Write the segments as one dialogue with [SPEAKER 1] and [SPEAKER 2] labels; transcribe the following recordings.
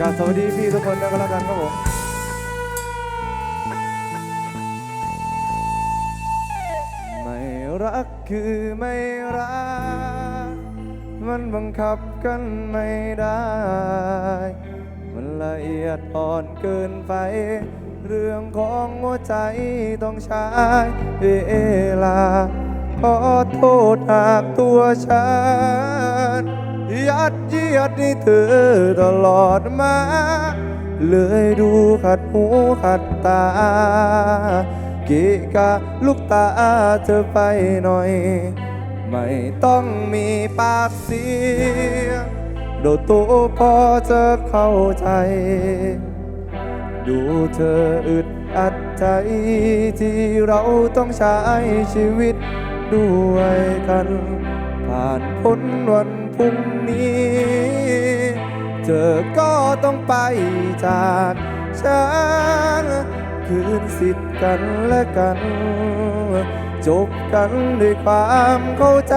[SPEAKER 1] กราบสวัสดีพี่ทุกคนด้วยกันแล้วกันครับผมไม่รักคือไม่รัก มันบังคับกันไม่ได้ มันละเอียดอ่อนเกินไป เรื่องของหัวใจต้องใช้เวลาขอโทษหากตัวฉัน ยัดเยียดให้เธอตลอดมา เลยดูขัดหูขัดตา เกะกะลูกตาเธอไปหน่อย ไม่ต้องมีปากเสียงโดดตัวพอจะเข้าใจ ดูเธออึดอัดใจที่เราต้องใช้ชีวิตด้วยกัน ผ่านพ้นวัน พรุ่งนี้ เธอก็ต้องไปจากฉันคืนสิทธิ์กันและกัน จบกันด้วยความเข้าใจ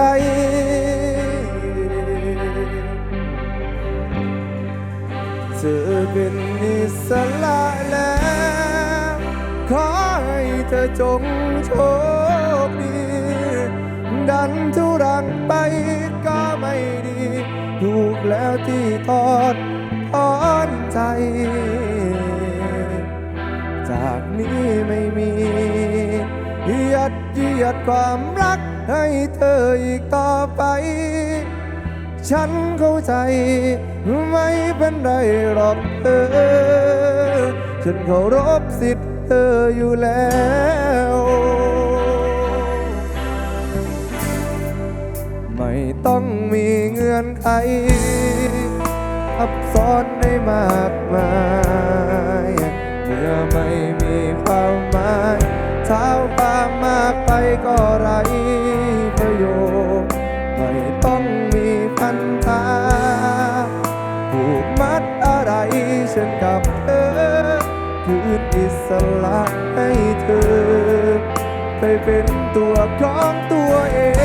[SPEAKER 1] เธอเป็นอิสระแล้ว ขอให้เธอจงโชค ดันทุรังไปก็ไม่ดี ถูกแล้วที่ทอดถอนใจ จากนี้ไม่มียัดเยียดความรักให้เธออีกต่อไป ฉันเข้าใจ ไม่เป็นไรหรอกเธอ ฉันเคารพสิทธิ์เธออยู่แล้ว ต้องมีเงื่อนไขซับซ้อนได้มากมายเมื่อไม่มีความหมายเท้าความมากไปก็ไรประโยชน์ไม่ต้องมีพันธาผูกมัดอะไรฉันกับเธอคืนอิสระให้เธอ ไปเป็นตัวของตัวเอง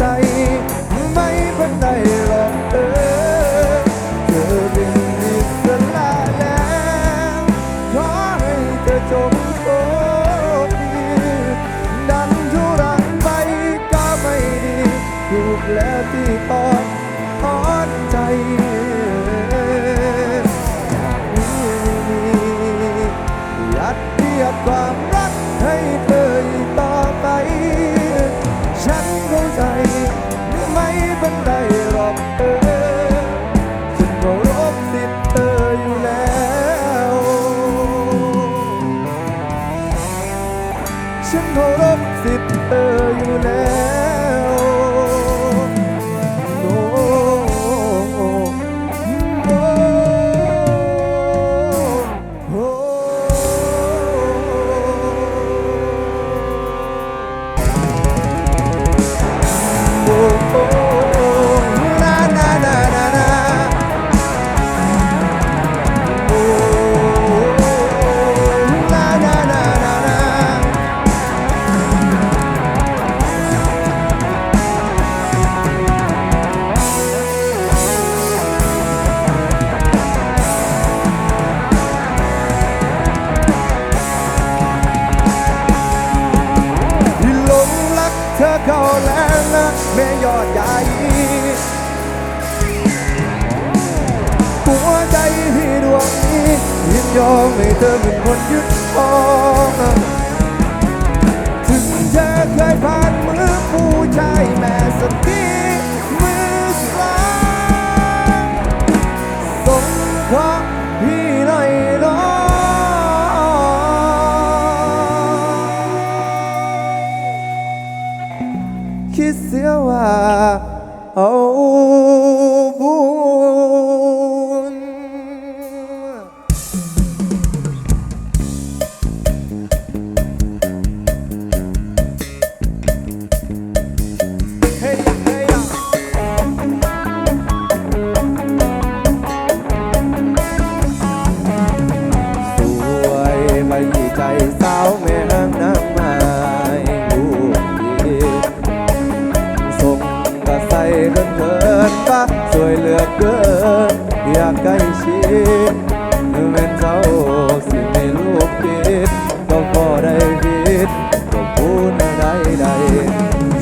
[SPEAKER 1] นเเพลินเพลินฟ้าสวยเหลือเกิน อยากใกล้ชิดแม่นเจ้าสิไม่ลูกคิดก็พอได้ผิดก็พูดไดใด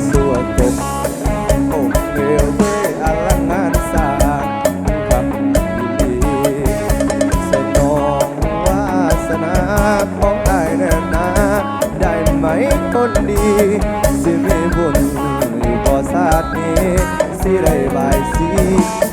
[SPEAKER 1] ส่วนกบผมเดียวเทอลังงานสาครับดีสนองวาสนาของได้แน่นาได้ไหมคนดี 悲来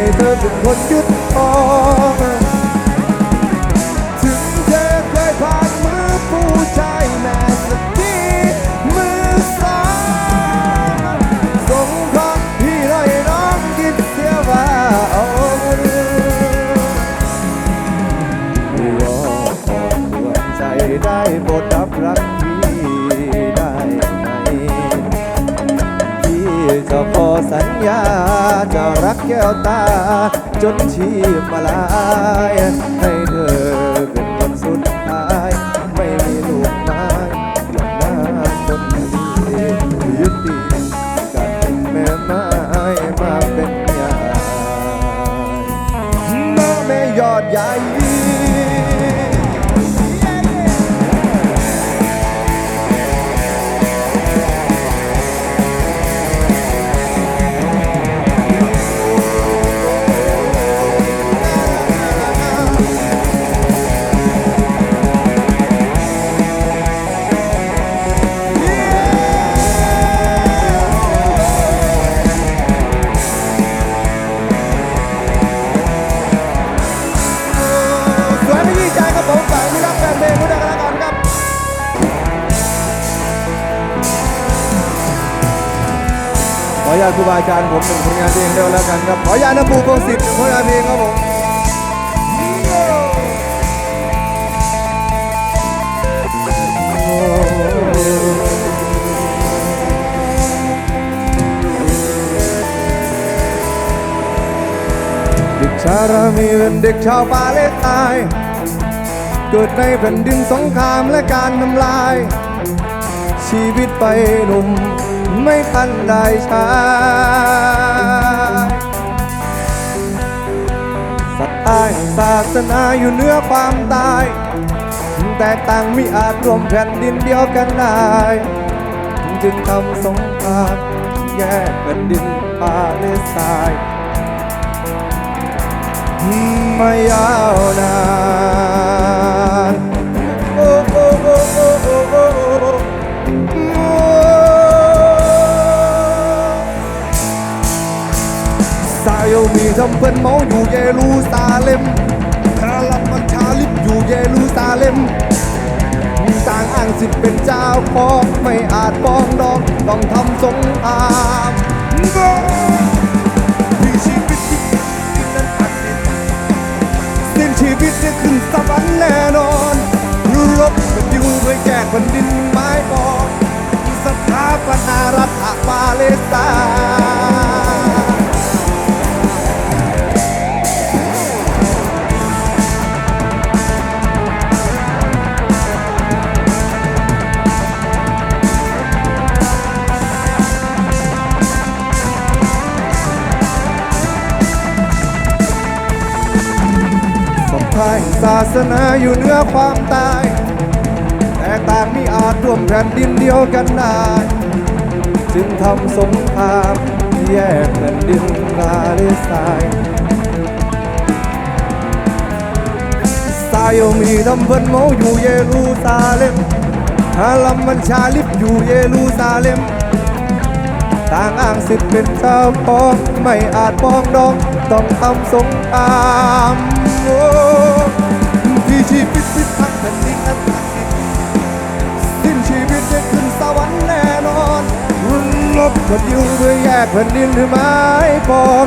[SPEAKER 1] Baby, what you ญาตครูบาอาจารย์ผมหนึ่งผลงานเพลงเดียวแล้วกันครับขออนุญาตนภูพงศิษฐ์หนึ่งผลงานเพลงครับผมเด็กชารามีเป็นเด็กชาวปาเลสไตน์เกิดในแผ่นดินสงครามและการทำลาย ชีวิตไปหนุ่ม ไม่ทันได้ช้ศรัทธาแห่งศาสนาอยู่เหนือความตาย แตกต่างมิอาจรวมแผ่นดินเดียวกันได้ จึงทำสงครามแยกแผ่นดินปาเลสไตน์มายาวนาน โยมีทำเป็นเมาอยู่เยรูซาเล็มพระลัมมันชาลิบอยู่เยรูซาเล็มต่างอ้างสิทธิ์เป็นเจ้าของไม่อาจฟ้องดองต้องทำสงครามที่ชีวิตที่นั้นอัดดินสิ้นชีวิตจะขึ้นสวรรค์แน่นอนรบกันอยู่เพื่อแยกแผ่นดินไม้บอกสถาปนารัฐปาเลสไตน์ ศรัทธาแห่งศาสนาอยู่เหนือความตาย แต่ต่างมิอาจร่วมแผ่นดินเดียวกันได้ จึงทำสงครามแยกแผ่นดินปาเลสไตน์ซาโยมีดำเบินเมาอยู่เยรูซาเล็มฮาลัมมันชาลิบอยู่เยรูซาเล็ม ต่างอ้างสิทธิ์เป็นเจ้าของไม่อาจป้องดอง ต้องทำสงครามที่ชีวิตพิทักษ์แผ่นดินอันศักดิ์สิทธิ์สิ้นชีวิตจะขึ้นสวรรค์แน่นอนรุ่นลบกันอยู่เพื่อแยกแผ่นดินหรือไม้บอก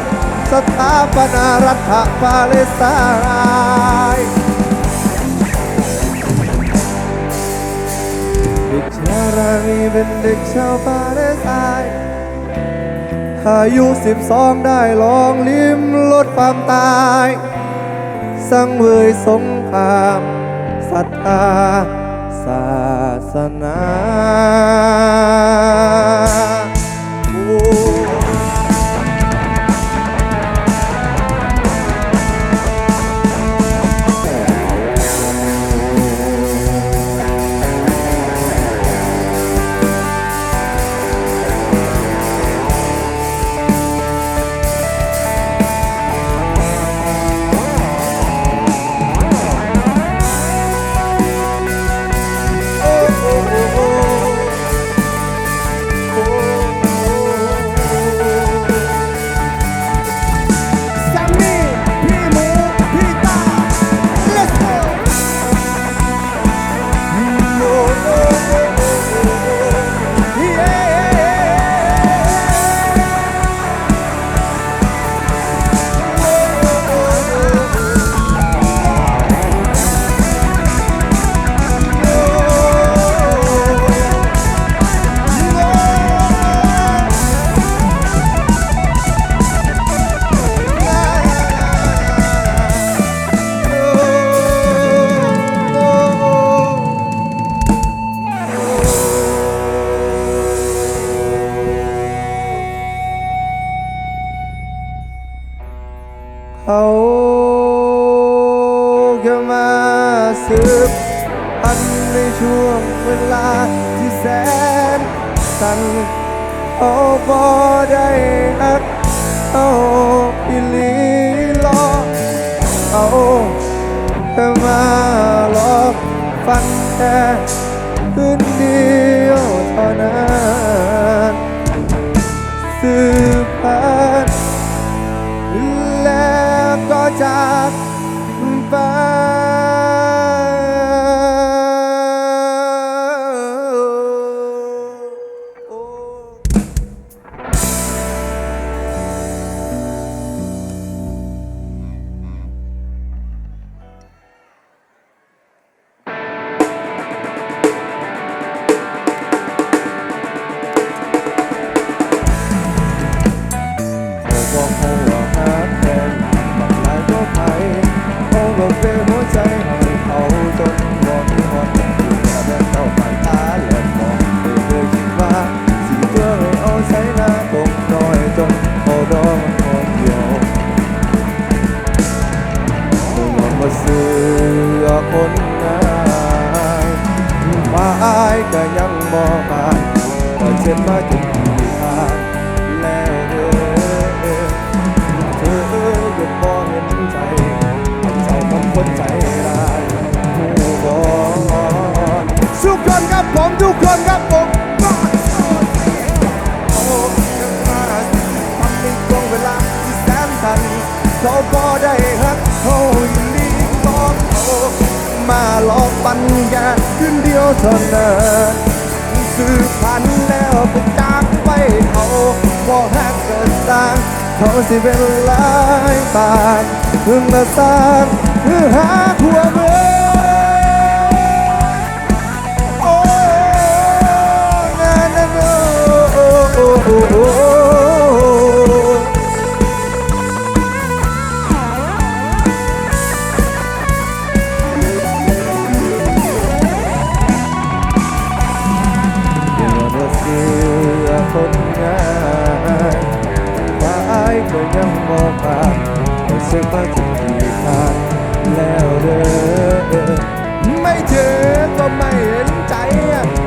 [SPEAKER 1] สถาปนารัฐปาเลสไตน์เด็กชาวรามีเป็นเด็กชาวปาเลสไตน์ อายุสิบสองได้ลองลิ้มลดความตาย สังเวยสงครามศรัทธาศาสนา เขาแค่มาสืบพันในช่วงเวลาที่แสนสั้นเขาบอได้ฮักเขาอิลีลอเขาแค่มาหลอกฟันแค่คืนเดียวเท่านั้น เดียวเท่านั้นสื่อพันแล้วไปจางไปเขาบอกฮักเกิดสร้างเขาสิเป็นลายตายเพิ่งมาสร้างเพื่อหาทัว ยังมองผ่านก็เชื่อว่าจะมีทางแล้วเด้อไม่เจอก็ไม่เห็นใจ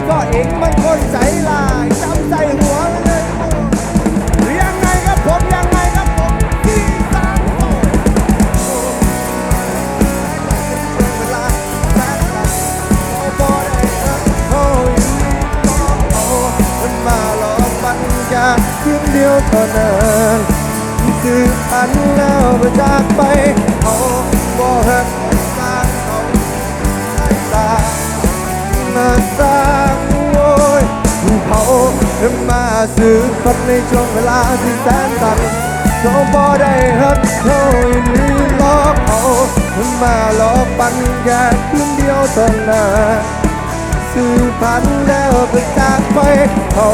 [SPEAKER 1] ก็เองมันคนใจลายจำใจหัวเลยยังไงครับผมยังไงครับผมที่สามโอ้เวลาแสนนานพอได้เออโอ้ยก็โอ้มันมาหลอกปัญญาเพียงเดียวเท่านั้น คืออันแล้วไปจากไปเขาบ่หักสร้างเขาให้ตามาสร้างโวยเขามาซื้อคนในช่วงเวลาที่แสนสั้นเขาบ่ได้ฮักเขาอีหลีหลอกเขามาหลอกปัญญาคืนเดียวเท่านั้นสื่อพันแล้วไปจากไปเขา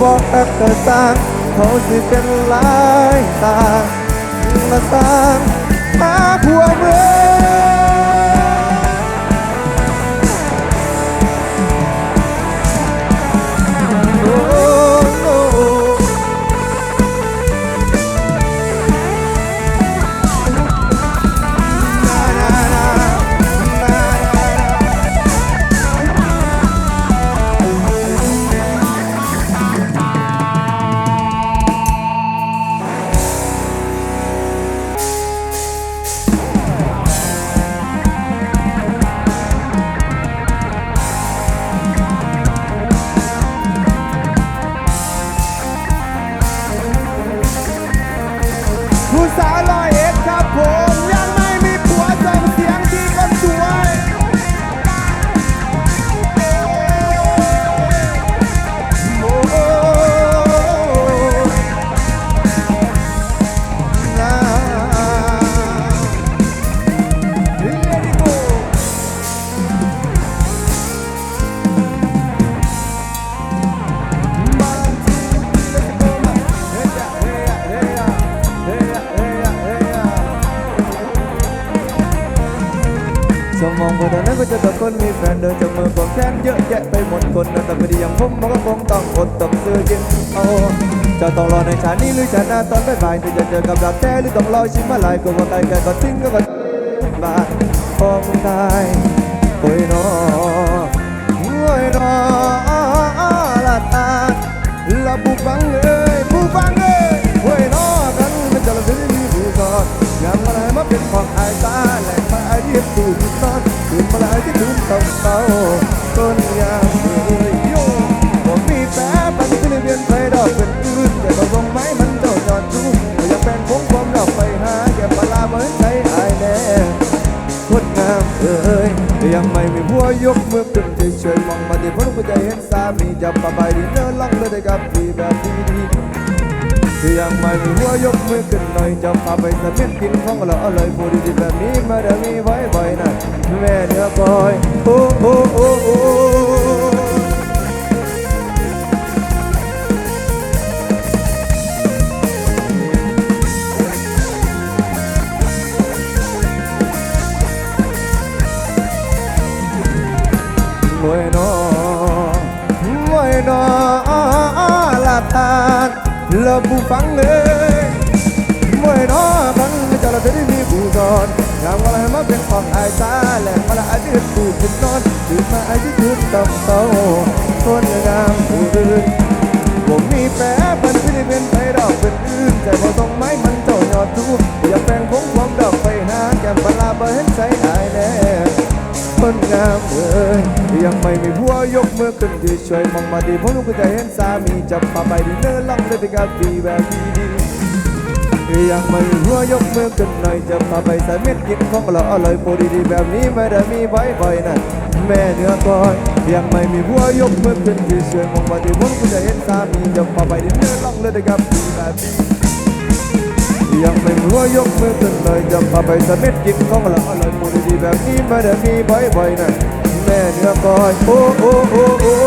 [SPEAKER 1] บอกฮักก็สร้าง เขาสิเป็นหลายตามาสร้างมาผั หรือชาติหน้าตอนบ่ายๆถึงจะเจอกับรักแท้หรือต้องรอชิมมาลายก็ว่าตายแกก็ทิ้งก็ก็บาพองตายโอ้ยนอโอ้ยนอละตาละผู้ฟังเอ้ยผู้ฟังเอ้ยโอ้ยนอกันมันจะละถึงมีผู้สอนงานมาเลยมาเป็นของอายตาแหลกมาอายเรียบตูดนอนคืนมาเลยที่คืนเต่าเตาต้นยางเอ้ยโยผมมีแฟนมันขึ้นเวียนไปดอกเป็นอื่น เอ้ยยังไม่มีหัวยกมือขึ้นเฉยมองมาที่พ้นก็จะเห็นสามีจับปะไปดีเนื้อล่องเลยได้กับพี่แบบดีดียังไม่มีหัวยกมือขึ้นหน่อยจะพาไปสะเมียนกินของเราอร่อยพูดดีแบบนี้มาเดี๋ยวมีไว้บ่อยนะแม่เนื้อบอย นอนตื่มาอายที่ตื่นต่ำเต้าคนงามผู้อื่นผมมีแฟนมันไม่ได้เป็นไปดอกเป็นอื่น แต่พอตรงไม้มันเจ้าหยอดทูอย่าแปลงผมความดอกไปหาแก้มปลาเบอร์เห็นใจองามเอ่ยยังไม่มีผัวยกมือขึ้นที่ช่วยมองมาดีผมรู้ก็จะเห็นสามีจับพาไปดินเนอร์ล่องเลยไปกับดีแบบดี ๆยังไม่มีผัวยกมือขึ้นหน่อยจะพาไปใส่เม็ดกินของเราอร่อยโปรดีๆแบบนี้ไม่ได้มีบ่อยๆนะแม่เนื้อก้อยยังไม่มีผัวยกมือขึ้นที่ช่วยมองมาดีผมก็จะเห็นสามีจับพาไปดินเนอร์ล่องเลยไปกับแบบดียังไม่รู้ว่ายกมือขึ้นเลยจะพาไปสมิธกินของเราอร่อยมูดีแบบนี้ไม่ได้มีบ่อยๆนะแม่เนื้อก้อยโอ้โอ้โอ้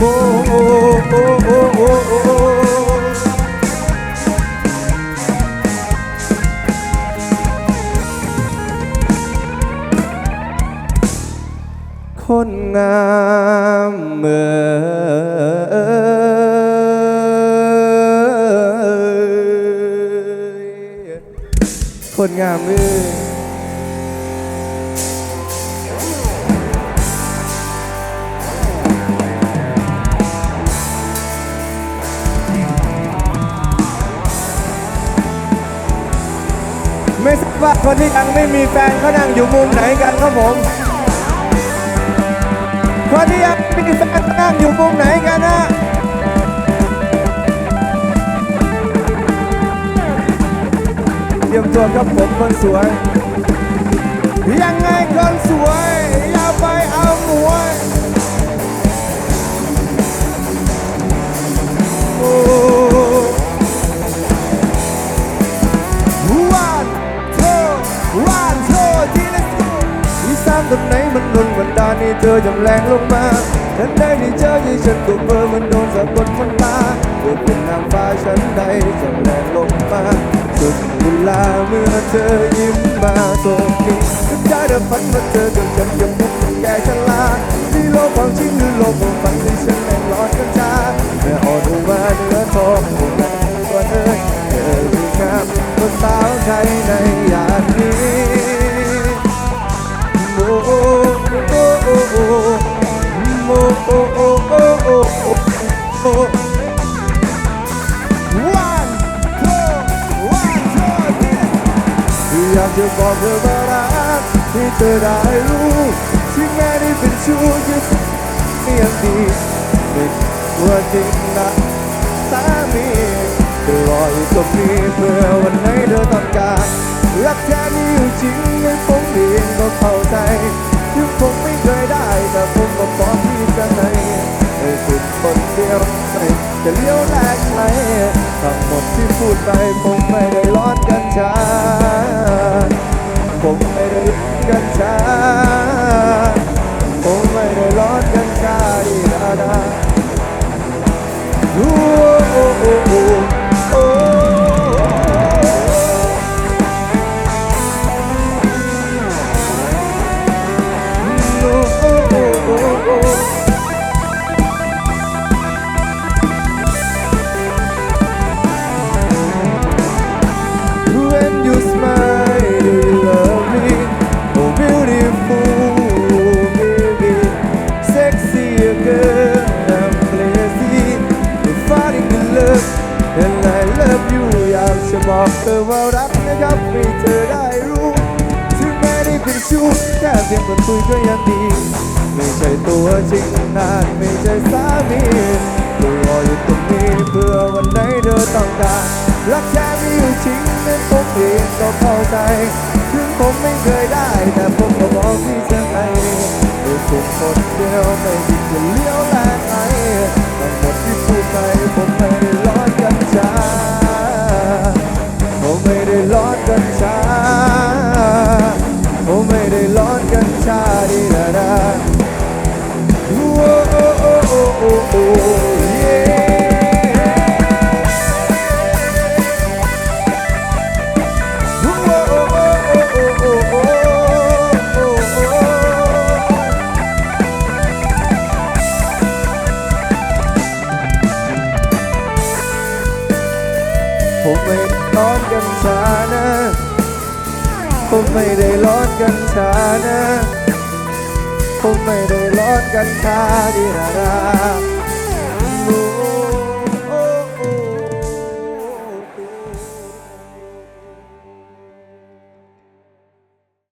[SPEAKER 1] โอ้โอ้โอ้โอ้โอ้โอ้คนงามเมื่อคนงามเมื่อ ว่าคนที่ยังไม่มีแฟนเขานั่งอยู่มุมไหนกันครับผม คนที่ยังไม่มีแฟนเขานั่งอยู่มุมไหนกันนะเตรียมตัวครับผมคนสวย ยังไงคนสวย อย่าไปเอาหมวยโอ้ ตรงไหนมันนุนบันดาลให้เธอจำแรงลงมาฉันได้ที่เจอที่ฉันก็เบอร์มันโดนสะกดมันตาเธอเป็นนางฟ้าฉันได้จำแรงลงมาสุดเวลาเมื่อเธอยิ้มมาตรงนี้ฉันได้แต่ฝันว่าเธอกับฉันจะพบกับแก่ฉลาดที่โลกความจริงหรือโลกความฝันที่ฉันแม่งร้อนกันชาแม่อ่อนอุมาเนื้อทองคงแรงกว่าเธอเธอคืองามกว่าสาวไทยในยามนี้ บอกเธอว่ารักที่เธอได้รู้ที่แม้ได้เป็นชู้ยังยังดีไม่ว่าจริงนะสามีจะรออยู่ตรงนี้เพื่อวันไหนเธอต้องการรักแท้มีอยู่จริงให้ผมเองก็เข้าใจถึงผมไม่เคยได้แต่ผมก็พร้อมที่จะให้ ให้คุณคนเดียวไม่จะเลี้ยวแลกไหมทั้งหมดที่พูดไปผมไม่ได้ร้อนกันชาผมไม่ได้ร้อนกันชาผมไม่ได้ร้อนกันชาดีดาดาโอ้โอ้โอ้ คนคุยก็ยังดี ไม่ใช่ตัวจริงนานไม่ใช่สามีก็รออยู่ตรงนี้เพื่อวันไหนเธอต้องการรักแท้มีอยู่จริงนั้นผมเองก็เข้าใจ ถึงผมไม่เคยได้แต่ผมก็บอกที่จะให้ด้วยผมคนเดียวไม่ไดีจะเลี้ยวแลไหนทั้งหมดที่พูดไปผมไม่ได้ร้อ cha-di-da-da ra ra ra